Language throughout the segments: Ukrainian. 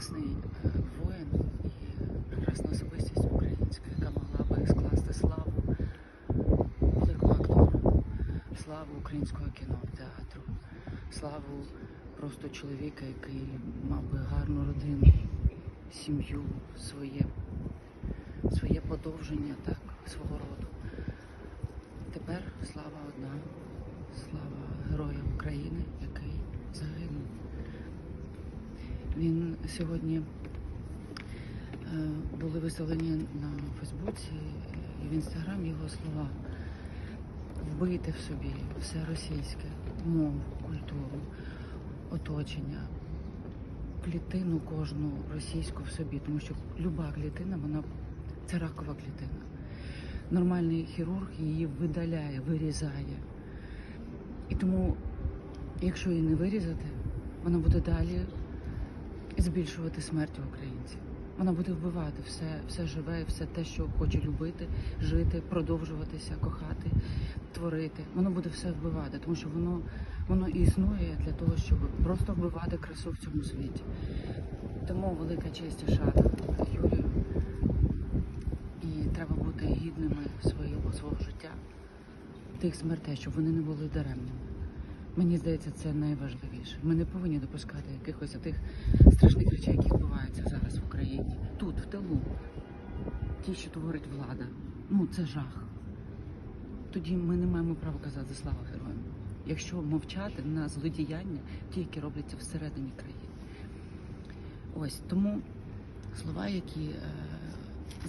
прекрасний воїн і прекрасна особистість українська, яка могла би скласти славу великого актора, славу українського кіно, театру, славу просто чоловіка, який мав би гарну родину, сім'ю, своє, своє подовження так, свого роду. Тепер слава одна, слава героям України, який загинув. Він сьогодні е, були виставлені на Фейсбуці і в інстаграм його слова. Вбити в собі все російське, мову, культуру, оточення, клітину кожну російську в собі, тому що люба клітина, вона це ракова клітина. Нормальний хірург її видаляє, вирізає. І тому, якщо її не вирізати, вона буде далі збільшувати смерть українців. Вона буде вбивати все, все живе, все те, що хоче любити, жити, продовжуватися, кохати, творити. Воно буде все вбивати, тому що воно, воно існує для того, щоб просто вбивати красу в цьому світі. Тому велика честь і шана Юрію. І треба бути гідними свого, свого життя, тих смертей, щоб вони не були даремними. Мені здається, це найважливіше. Ми не повинні допускати якихось тих страшних речей, які відбуваються зараз в Україні. Тут, в тилу. Ті, що творить влада. Ну, це жах. Тоді ми не маємо права казати слава героям. Якщо мовчати на злодіяння, ті, які робляться всередині країни. Ось тому слова, які е,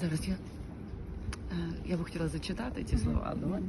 зараз я, е, я би хотіла зачитати ці слова. Давай.